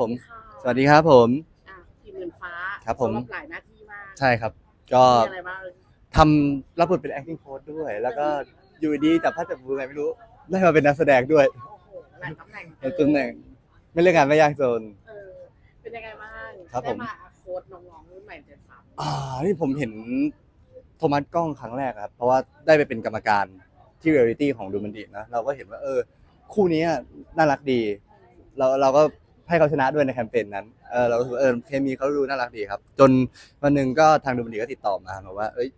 ผมค่ะสวัสดีครับผม อะทีมเงินฟ้าครับผมรับหลายหน้าที่มากใช่ครับ ก็มีอะไรบ้างทำรับบทเป็น acting coach ด้วย แล้วก็อยู่ดีจับพลัดจับผลูไงไม่รู้ ได้มาเป็นนักแสดงด้วยโอ้โหหลายตำแหน่งในตำแหน่งไม่เรื่องงานไม่ยากจน เออเป็นยังไงบ้างครับผม ได้มาโค้ดน้องๆรุ่นใหม่เจนสามอ่าที่ผมเห็นโทมัสกล้องครั้งแรกครับ เพราะว่าได้ไปเป็นกรรมการที่เรียลิตี้ของดูมันดีนะ เราก็เห็นว่าเออ คู่นี้น่ารักดี เราเราก็ ให้เขาชนะด้วยในแคมเปญนั้นเออเรารู้สึกว่าเออเคมีเขาดูน่ารักดีครับ จนวันหนึ่งก็ทางดูมันดีก็ติดต่อมาบอกว่าเอ้ย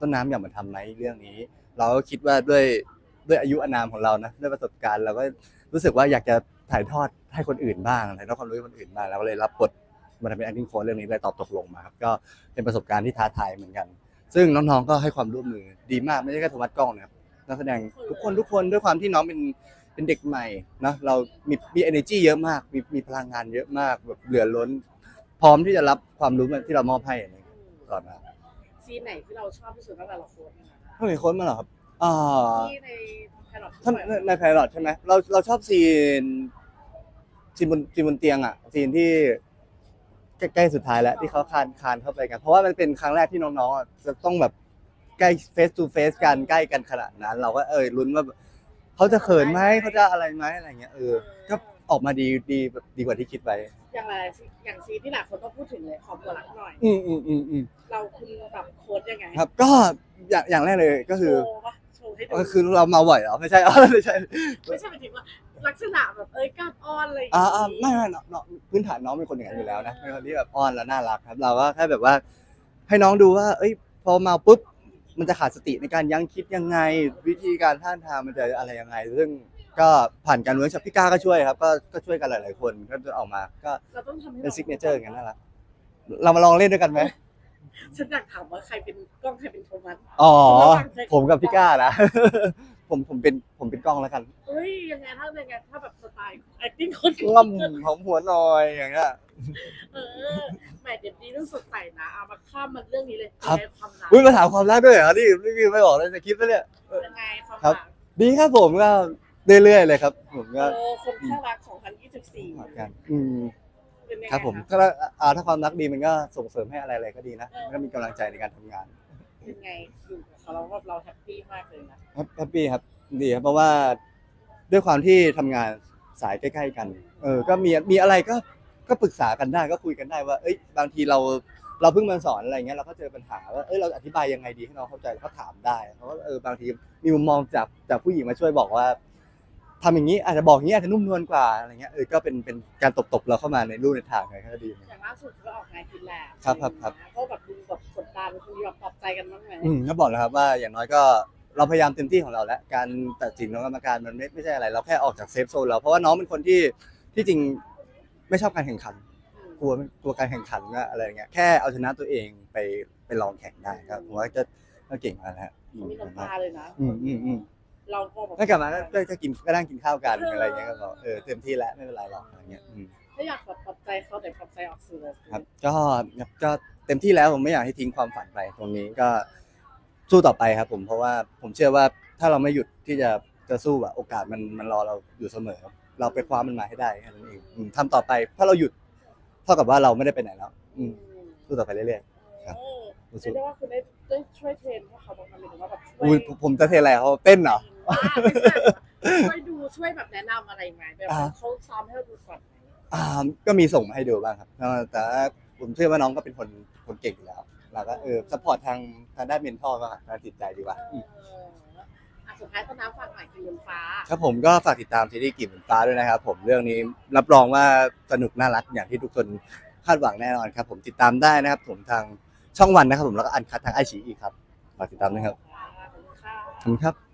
ต้นน้ำอยากมาทำไหมเรื่องนี้ เราก็คิดว่าด้วยด้วยอายุอานามของเรานะด้วยประสบการณ์เราก็รู้สึกว่าอยากจะถ่ายทอดให้คนอื่นบ้างถ่ายทอดความรู้ให้คนอื่นบ้างเราก็เลยรับบทมาทำเป็น acting coach เรื่องนี้เลยตอบตกลงมาครับก็เป็นประสบการณ์ที่ท้าทายเหมือนกัน ซึ่งน้องๆก็ให้ความร่วมมือดีมากไม่ใช่แค่โทมัสกล้องนะครับนักแสดงทุกคนทุกคนด้วยความที่น้องเป็น เป็นเด็กใหม่นะเรามีมี energy เยอะมาก มีมีพลังงานเยอะมากแบบเหลือล้น พร้อมที่จะรับความรู้ที่เรามอบให้อะไรอย่างเงี้ยตลอดมาซีนไหนที่เราชอบที่สุดตั้งแต่เราโค้ดนะคะเท่าไหร่โค้ชมาเหรอครับอ่า ที่ในไพลอตท่านในไพลอตใช่ไหมเราเราชอบซีนซีนบนซีนบนเตียงอะซีนที่ใกล้ๆสุดท้ายแล้วที่เขาคานคานเข้าไปกัน เพราะว่ามันเป็นครั้งแรกที่น้องๆอะจะต้องแบบใกล้เฟส to เฟสกันใกล้กันขนาดนั้น เราก็เออลุ้นว่า เขาจะเขินไหมเขาจะอะไรไหมอะไรเงี้ยเออก็ออกมาดีดีแบบดีกว่าที่คิดไว้อย่างไรอย่างซีนที่หลายคนต้องพูดถึงเลยขอบัวรักหน่อย อืมอืมอืมอืมเราคุณแบบโค้ดยังไงครับ ก็อย่างอย่างแรกเลยก็คือโชว์ปะโชว์ให้ดูก็คือเราเมาบ่อยเหรอไม่ใช่อ๋อไม่ใช่ ไม่ใช่หมายถึงว่าลักษณะแบบเอ้ยกล้ามอ้อนอะไรอย่างอ่างี้อ่าไม่ไม่น้องน้องพื้นฐานน้องเป็นคนอย่างนั้นอยู่แล้วนะเป็นคนที่แบบอ้อนและน่ารักครับ เราก็แค่แบบว่า ให้น้องดูว่า เอ้ย พอเมาปุ๊บ มันจะขาดสติในการยั้งคิดยังไง วิธีการท่านทางมันจะอะไรยังไง ซึ่งก็ผ่านการเวิร์กช็อปพี่ก้าก็ช่วยครับก็ก็ช่วยกันหลาย ๆ คนก็จะออกมาก็เราต้องทำให้เป็นซิกเนเจอร์อย่างนั้นน่ารักเรามาลองเล่นด้วยกันไหมฉันอยากถามว่าใครเป็นกล้องใครเป็นโทมัสอ๋อ ผมกับพี่ก้านะ ผมผมเป็นผมเป็นกล้องแล้วกันเฮ้ยยังไงถ้ายังไงถ้าแบบสไตล์ acting คนง่ำหอมหัวหน่อยอย่างเงี้ย เออแหมเดี๋ยวนี้ต้องสดใสนะเอามาข้ามมันเรื่องนี้เลยครับ ยังไงความรักอุ้ยมาถามความรักด้วยเหรอนี่รีวิวไม่บอกเลยในคลิปแล้วเนี่ย ยังไงความครัรับกดีครับผมก็เรื่อยๆเลยครับ ผมเอก็อคนข้างรัก 2024เหมือนกันอืมเป็นยังไงครับผมะก็อ่าถ้าความรักดีมันก็ส่งเสริมให้อะไรๆก็ดีนะมันก็มีกำลังใจในการทำงาน เป็นไงอยู่กับเขาเราว่าเราแฮปปี้มากเลยนะแฮปปี้ครับดีครับเพราะว่าด้วยความที่ทำงานสายใกล้ ๆ กัน เออ ก็มีมีอะไรก็ก็ปรึกษากันได้ก็คุยกันได้ว่าเอ้ยบางทีเราเราเพิ่งมาสอนอะไรเงี้ยเราก็เจอปัญหาว่าเอ้ยเราอธิบายยังไงดีให้น้องเข้าใจเราก็ถามได้เพราะว่าเออบางทีมีมุมมองจากจากผู้หญิงมาช่วยบอกว่า ทำอย่างนี้อาจจะบอกอย่างนี้อาจจะนุ่มนวลกว่าอะไรเงี้ยเออก็เป็นเป็นการตบๆเราเข้ามาในรูในทางอะไรก็ดีอย่างล่าสุดก็ออกงานกินแหละครับครับครับ ก็แบบดูแบบกดดันคุณแบบปลอบใจกันบ้างไหมอืมก็บอกแล้วครับว่าอย่างน้อยก็เราพยายามเต็มที่ของเราแล้ว การตัดสินของกรรมการมันไม่ไม่ใช่อะไร เราแค่ออกจากเซฟโซนเราเพราะว่าน้องเป็นคนที่ที่จริงไม่ชอบการแข่งขัน กลัวกลัวการแข่งขันก็อะไรอย่างเงี้ยแค่เอาชนะตัวเองไปไปลองแข่งได้ครับผมว่าก็ก็เก่งมากแล้วฮะอืมมีน้ำตาเลยนะ อืมอืมอืม เราก็แบบถ้ากลับมาก็ก็ก็กินก็นั่งกินข้าวกันอะไรอย่างเงี้ยก็บอกเออเต็มที่แล้วไม่เป็นไรหรอกอะไรเงี้ยอืมถ้าอยากแบบปลอบใจเขาแต่ปลอบใจออกสื่อเลยครับก็ก็เต็มที่แล้วผมไม่อยากให้ทิ้งความฝันไปตรงนี้ก็สู้ต่อไปครับ ผมเพราะว่าผมเชื่อว่าถ้าเราไม่หยุดที่จะจะสู้อะโอกาสมันมันรอเราอยู่เสมอ เราไปคว้ามันมาให้ได้แค่นั้นเองอืมทำต่อไปถ้าเราหยุดเท่ากับว่าเราไม่ได้ไปไหนแล้ว อืมสู้ต่อไปเรื่อย ครับเออๆเรียสู้กได้ว่าคุณได้ได้ช่วยเทรนให้เขาบ้างไหมหรือว่าแบบช่วยอุ้ยผมจะเทอะไรเขาเต้นเหรอ อ่าไม่ใช่ช่วยดูช่วยแบบแนะนำอะไรไหมแบบอ่าเขาซ้อมให้เราดูก่อนไหมอ่าก็มีส่งมาให้ดูบ้างครับแต่ผมเชื่อว่าน้องก็เป็นคนคนเก่งอยู่แล้วเราก็เออสปอร์ตทางทางด้านเมนทอลก็ทางจิตใจดีกว่าอืมเอออะสุดท้ายต้นน้ำฝากหน่อยคือเงินฟ้า ครับผมก็ฝากติดตามซีรีส์กิ่งเหมือนฟ้าด้วยนะครับ ผมเรื่องนี้รับรองว่าสนุกน่ารักอย่างที่ทุกคนคาดหวังแน่นอนครับ ผมติดตามได้นะครับ ผมทางช่องวันนะครับ ผมแล้วก็อันคัดทางไอชีอีกครับฝากติดตามด้วยครับขอบคุณค่ะขอบคุณครับ